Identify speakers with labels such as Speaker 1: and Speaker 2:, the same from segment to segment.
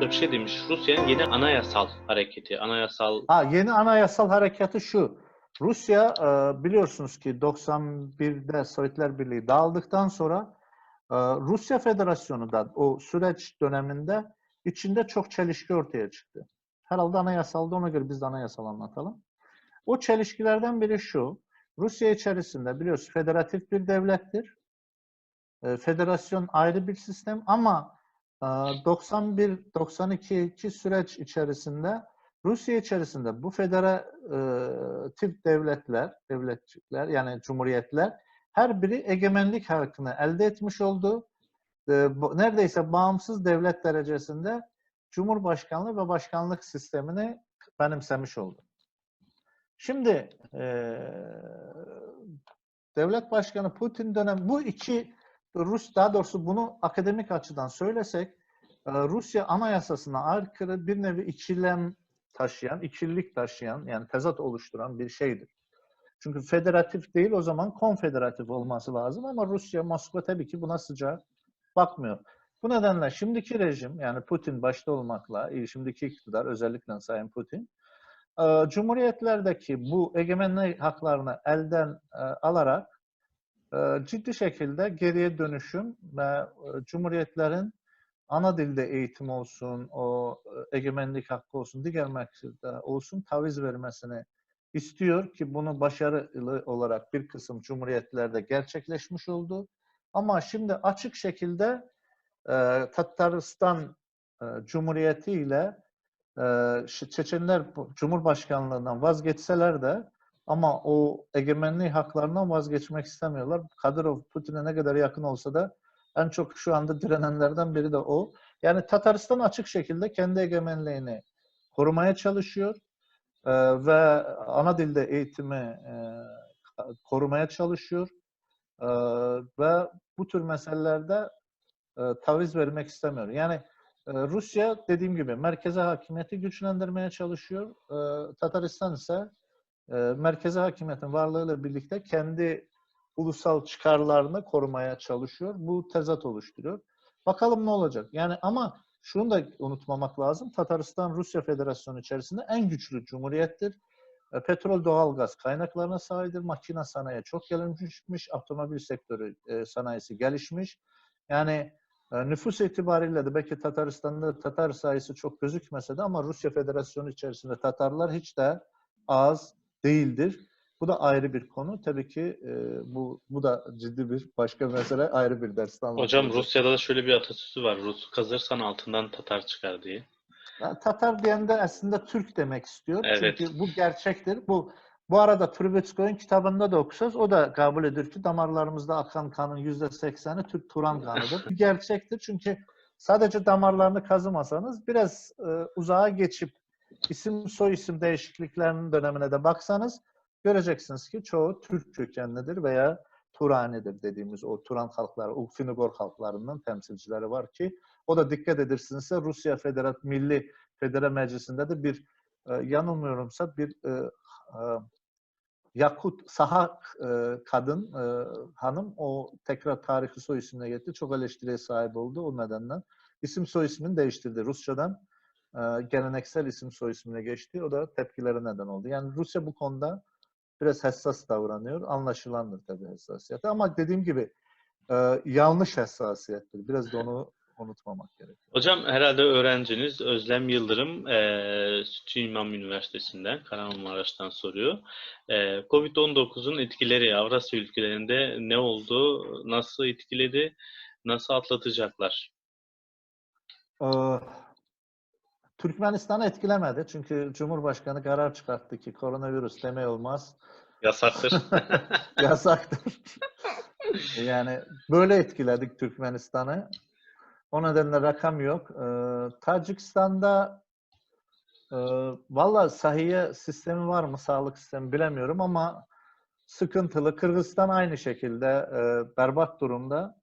Speaker 1: bir şey demiş. Rusya'nın yeni anayasal hareketi, anayasal
Speaker 2: Ha, yeni anayasal harekatı şu. Rusya e, biliyorsunuz ki 91'de Sovyetler Birliği dağıldıktan sonra e, Rusya Federasyonu da o süreç döneminde içinde çok çelişki ortaya çıktı. Herhalde anayasalda ona göre biz de anayasal anlatalım. O çelişkilerden biri şu. Rusya içerisinde biliyorsunuz federatif bir devlettir. E, Federasyon ayrı bir sistem ama e, 91-92 süreç içerisinde Rusya içerisinde bu federatif devletler, devletçikler yani cumhuriyetler her biri egemenlik hakkını elde etmiş oldu. E, bu- Neredeyse bağımsız devlet derecesinde cumhurbaşkanlığı ve başkanlık sistemini benimsemiş oldu. Şimdi e, devlet başkanı Putin dönem bu iki Rus daha doğrusu bunu akademik açıdan söylesek e, Rusya anayasasına aykırı bir nevi ikilem taşıyan, ikililik taşıyan yani tezat oluşturan bir şeydir. Çünkü federatif değil o zaman konfederatif olması lazım ama Rusya, Moskva tabii ki buna sıcak bakmıyor. Bu nedenle şimdiki rejim yani Putin başta olmakla e, şimdiki iktidar özellikle Sayın Putin e, cumhuriyetlerdeki bu egemenlik haklarını elden alarak ciddi şekilde geriye dönüşüm ve e, cumhuriyetlerin ana dilde eğitim olsun, o e, egemenlik hakkı olsun, diğer maksatlar olsun taviz vermesini istiyor ki bunu başarılı olarak bir kısım cumhuriyetlerde gerçekleşmiş oldu. Ama şimdi açık şekilde e, Tataristan e, Cumhuriyeti ile e, Çeçenler Cumhurbaşkanlığından vazgeçseler de ama o egemenliği haklarından vazgeçmek istemiyorlar. Kadyrov Putin'e ne kadar yakın olsa da en çok şu anda direnenlerden biri de o. Yani Tataristan açık şekilde kendi egemenliğini korumaya çalışıyor e, ve ana dilde eğitimi e, korumaya çalışıyor E, ve bu tür meselelerde e, taviz vermek istemiyor. Yani e, Rusya dediğim gibi merkeze hakimiyeti güçlendirmeye çalışıyor. E, Tataristan ise merkeze hakimiyetin varlığıyla birlikte kendi ulusal çıkarlarını korumaya çalışıyor. Bu tezat oluşturuyor. Bakalım ne olacak? Yani ama şunu da unutmamak lazım. Tataristan Rusya Federasyonu içerisinde en güçlü cumhuriyettir. E, Petrol, doğalgaz kaynaklarına sahiptir. Makine sanayi çok gelişmiş. Otomobil sektörü e, sanayisi gelişmiş. Yani e, nüfus itibariyle de belki Tataristan'da Tatar sayısı çok gözükmese de ama Rusya Federasyonu içerisinde Tatarlar hiç de az değildir. Bu da ayrı bir konu. Tabii ki e, bu bu da ciddi bir başka mesele, ayrı bir derste
Speaker 1: Hocam. Rusya'da da şöyle bir atasözü var. Rus kazırsan altından Tatar çıkar diye.
Speaker 2: Tatar diyen de aslında Türk demek istiyor.
Speaker 1: Evet.
Speaker 2: Çünkü bu gerçektir. Bu bu arada Trubetskoy'un kitabında da okusanız o da kabul ediyor ki damarlarımızda akan kanın yüzde sekseni Türk Turan kanıdır. Bu gerçektir çünkü sadece damarlarını kazımasanız biraz e, uzağa geçip isim soy isim değişikliklerinin dönemine de baksanız göreceksiniz ki çoğu Türk kökenlidir veya Turanidir dediğimiz o Turan halkları, o Finugor halklarının temsilcileri var ki o da dikkat edilsinse Rusya Federat Milli Federe Meclisi'nde de bir e, yanılmıyorumsa bir e, e, Yakut Saha e, kadın e, hanım o tekrar tarihi soy isimine gitti. Çok eleştiriye sahip oldu o nedenle. İsim soy ismini değiştirdi. Rusçadan geleneksel isim soy ismine geçti. O da tepkilere neden oldu. Yani Rusya bu konuda biraz hassas davranıyor. Anlaşılandır tabii hassasiyeti. Ama dediğim gibi e, yanlış hassasiyettir. Biraz da onu unutmamak gerekiyor.
Speaker 1: Hocam herhalde öğrenciniz Özlem Yıldırım eee Sütü İmam Üniversitesi'nden, Kahramanmaraş'tan soruyor. Eee, Covid-19'un etkileri Avrasya ülkelerinde ne oldu, nasıl etkiledi, nasıl atlatacaklar?
Speaker 2: Ee, Türkmenistan'ı etkilemedi. Çünkü Cumhurbaşkanı karar çıkarttı ki koronavirüs deme olmaz.
Speaker 1: Yasaktır.
Speaker 2: Yasaktır. yani böyle etkiledik Türkmenistan'ı. O nedenle rakam yok. Ee, Tacikistan'da e, valla sahiye sistemi var mı, sağlık sistemi bilemiyorum ama sıkıntılı. Kırgızistan aynı şekilde e, berbat durumda.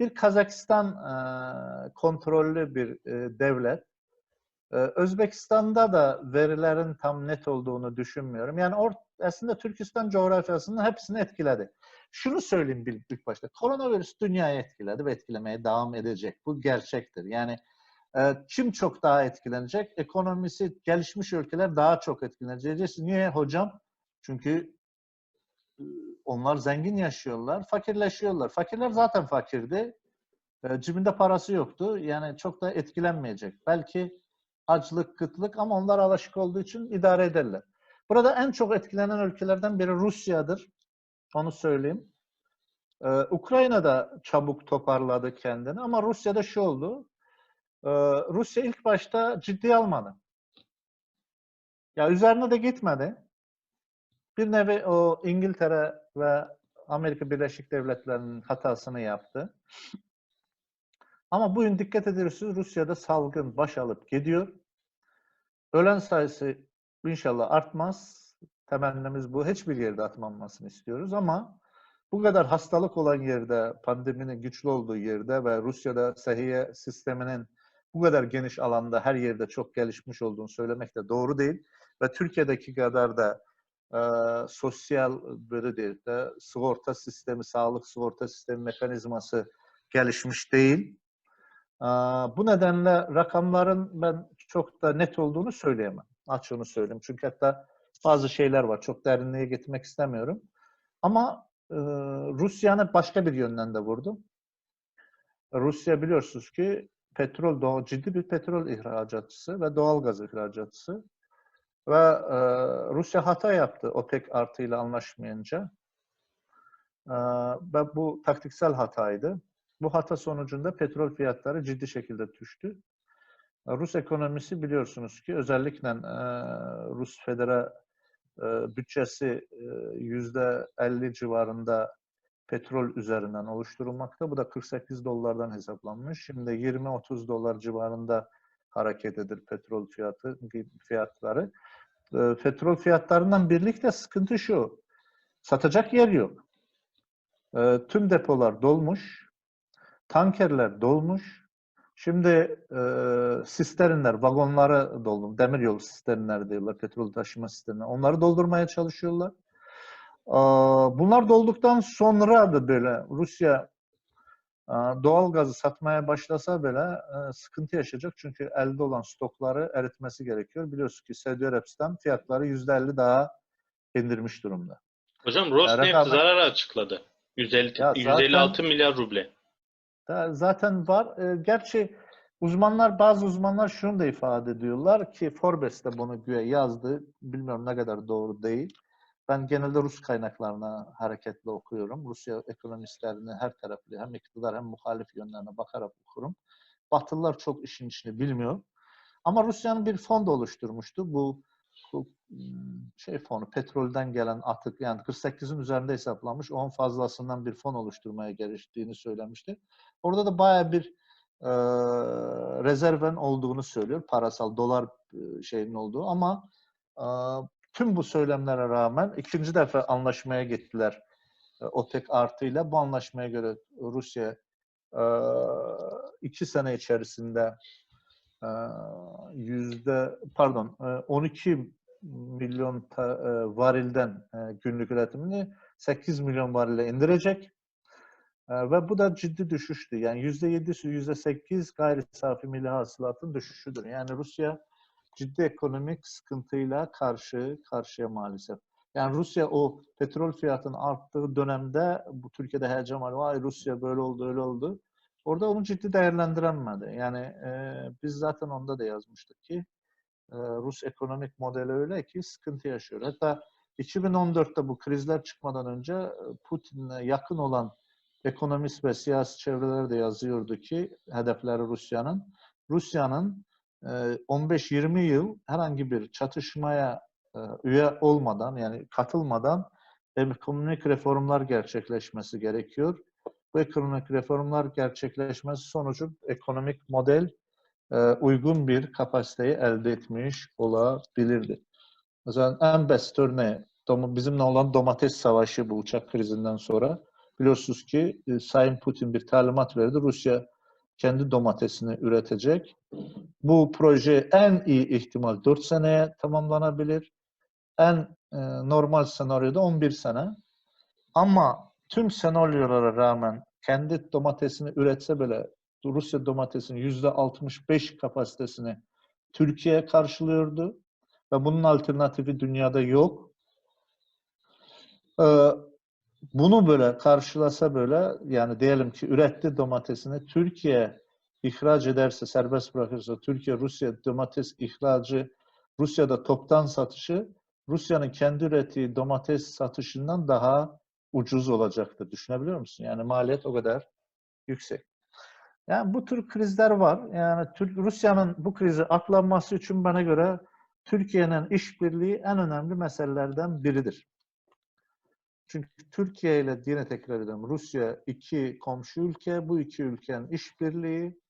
Speaker 2: Bir Kazakistan e, kontrollü bir e, devlet. Ee, Özbekistan'da da verilerin tam net olduğunu düşünmüyorum. Yani or aslında Türkistan coğrafyasının hepsini etkiledi. Şunu söyleyeyim ilk, başta. Koronavirüs dünyayı etkiledi ve etkilemeye devam edecek. Bu gerçektir. Yani Ee, kim çok daha etkilenecek? Ekonomisi gelişmiş ülkeler daha çok etkilenecek. Niye hocam? Çünkü e, onlar zengin yaşıyorlar, fakirleşiyorlar. Fakirler zaten fakirdi. E, cebinde parası yoktu. Yani çok da etkilenmeyecek. Belki açlık, kıtlık ama onlar alışık olduğu için idare ederler. Burada en çok etkilenen ülkelerden biri Rusya'dır. Onu söyleyeyim. Ee, Ukrayna da çabuk toparladı kendini ama Rusya'da şu oldu. Ee, Rusya ilk başta ciddiye almadı. Ya üzerine de gitmedi. Bir nevi o İngiltere ve Amerika Birleşik Devletleri'nin hatasını yaptı. Ama bugün dikkat ediyorsunuz Rusya'da salgın baş alıp gidiyor. Ölen sayısı inşallah artmaz. Temennimiz bu. Hiçbir yerde artmamasını istiyoruz ama bu kadar hastalık olan yerde, pandeminin güçlü olduğu yerde ve Rusya'da sahiye sisteminin bu kadar geniş alanda her yerde çok gelişmiş olduğunu söylemek de doğru değil. Ve Türkiye'deki kadar da e, sosyal böyle değil de sigorta sistemi, sağlık sigorta sistemi mekanizması gelişmiş değil. Bu nedenle rakamların ben çok da net olduğunu söyleyemem. Açığını söyleyeyim. Çünkü hatta bazı şeyler var. Çok derinliğe gitmek istemiyorum. Ama e, Rusya'nı başka bir yönden de vurdu. Rusya biliyorsunuz ki petrol doğal, ciddi bir petrol ihracatçısı ve doğal gaz ihracatçısı. Ve e, Rusya hata yaptı OPEC artıyla anlaşmayınca. E, ve bu taktiksel hataydı. Bu hata sonucunda petrol fiyatları ciddi şekilde düştü. Rus ekonomisi biliyorsunuz ki özellikle e, Rus federa e, bütçesi yüzde 50 civarında petrol üzerinden oluşturulmakta. Bu da 48 dolardan hesaplanmış. Şimdi 20-30 dolar civarında hareket edir petrol fiyatı fiyatları. E, petrol fiyatlarından birlikte sıkıntı şu. Satacak yer yok. E, tüm depolar dolmuş. Tankerler dolmuş. Şimdi e, sisterinler, vagonları doldu. Demiryolu sisterinler diyorlar, petrol taşıma sistemleri. Onları doldurmaya çalışıyorlar. E, bunlar dolduktan sonra da böyle Rusya e, doğal gazı satmaya başlasa bile e, sıkıntı yaşayacak. Çünkü elde olan stokları eritmesi gerekiyor. Biliyorsunuz ki Saudi Arabistan fiyatları %50 daha indirmiş durumda.
Speaker 1: Hocam Rosneft
Speaker 2: Rakam-
Speaker 1: zarar açıkladı. 150,
Speaker 2: Ya zaten-
Speaker 1: 156 milyar ruble.
Speaker 2: Zaten var. E, gerçi uzmanlar, bazı uzmanlar şunu da ifade ediyorlar ki Forbes de bunu güya yazdı. Bilmiyorum ne kadar doğru değil. Ben genelde Rus kaynaklarına hareketle okuyorum. Rusya ekonomistlerini her taraflı hem iktidar hem muhalif yönlerine bakarak okurum. Batılılar çok işin içini bilmiyor. Ama Rusya'nın bir fon da oluşturmuştu. Bu, şey fonu, petrolden gelen atık yani 48'in üzerinde hesaplanmış 10 fazlasından bir fon oluşturmaya geliştiğini söylemişti. Orada da baya bir e, rezerven olduğunu söylüyor. Parasal dolar e, şeyinin olduğu ama e, tüm bu söylemlere rağmen ikinci defa anlaşmaya gittiler e, OPEC artıyla. Bu anlaşmaya göre Rusya e, iki sene içerisinde yüzde pardon e, 12 milyon ta, e, varilden e, günlük üretimini 8 milyon varile indirecek. E, ve bu da ciddi düşüştü. Yani yüzde yedisi, yüzde sekiz gayri safi milli hasılatın düşüşüdür. Yani Rusya ciddi ekonomik sıkıntıyla karşı karşıya maalesef. Yani Rusya o petrol fiyatının arttığı dönemde bu Türkiye'de heyecan var. Vay Rusya böyle oldu, öyle oldu. Orada onu ciddi değerlendiremedi. Yani e, biz zaten onda da yazmıştık ki Rus ekonomik modeli öyle ki sıkıntı yaşıyor. Hatta 2014'te bu krizler çıkmadan önce e, Putin'e yakın olan ekonomist ve siyasi çevreler de yazıyordu ki hedefleri Rusya'nın. Rusya'nın e, 15-20 yıl herhangi bir çatışmaya e, üye olmadan yani katılmadan ekonomik reformlar gerçekleşmesi gerekiyor. Bu ekonomik reformlar gerçekleşmesi sonucu ekonomik model e, uygun bir kapasiteyi elde etmiş olabilirdi. Mesela en basit örneği dom- bizimle olan domates savaşı bu uçak krizinden sonra biliyorsunuz ki e, Sayın Putin bir talimat verdi. Rusya kendi domatesini üretecek. Bu proje en iyi ihtimal 4 seneye tamamlanabilir. En e, normal senaryoda 11 sene. Ama tüm senaryolara rağmen kendi domatesini üretse bile Rusya domatesinin yüzde 65 kapasitesini Türkiye karşılıyordu ve bunun alternatifi dünyada yok. Ee, bunu böyle karşılasa böyle yani diyelim ki üretti domatesini Türkiye ihraç ederse serbest bırakırsa Türkiye Rusya domates ihracı Rusya'da toptan satışı Rusya'nın kendi ürettiği domates satışından daha ucuz olacaktır. Düşünebiliyor musun? Yani maliyet o kadar yüksek. Yani bu tür krizler var. Yani Rusya'nın bu krizi aklanması için bana göre Türkiye'nin işbirliği en önemli meselelerden biridir. Çünkü Türkiye ile yine tekrar ediyorum Rusya iki komşu ülke. Bu iki ülkenin işbirliği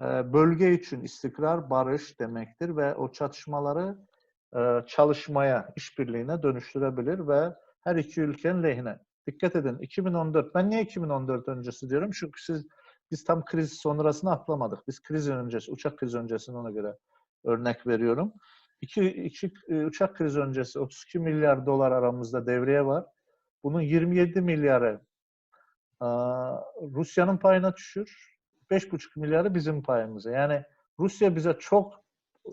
Speaker 2: e, bölge için istikrar, barış demektir ve o çatışmaları e, çalışmaya, işbirliğine dönüştürebilir ve her iki ülkenin lehine. Dikkat edin 2014, ben niye 2014 öncesi diyorum? Çünkü siz biz tam kriz sonrasını atlamadık. Biz kriz öncesi, uçak krizi öncesini ona göre örnek veriyorum. İki, iki e, uçak krizi öncesi 32 milyar dolar aramızda devreye var. Bunun 27 milyarı Rusya'nın payına düşür. 5,5 milyarı bizim payımıza. Yani Rusya bize çok e,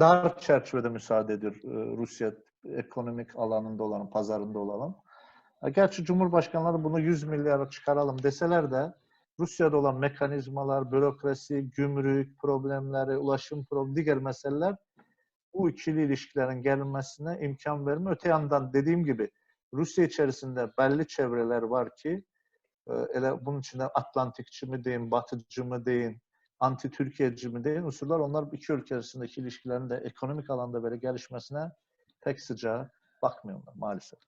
Speaker 2: dar çerçevede müsaade ediyor. e, Rusya ekonomik alanında olan, pazarında. Ha, Gerçi Cumhurbaşkanları bunu 100 milyara çıkaralım deseler de Rusya'da olan mekanizmalar, bürokrasi, gümrük problemleri, ulaşım problemi, diğer meseleler bu ikili ilişkilerin gelmesine imkan vermiyor. Öte yandan dediğim gibi Rusya içerisinde belli çevreler var ki e, ele bunun içinde Atlantikçi mi deyin, Batıcı mı deyin, anti Türkiye'ci mi deyin unsurlar onlar iki ülke arasındaki ilişkilerin de ekonomik alanda böyle gelişmesine pek sıcağı bakmıyorlar maalesef.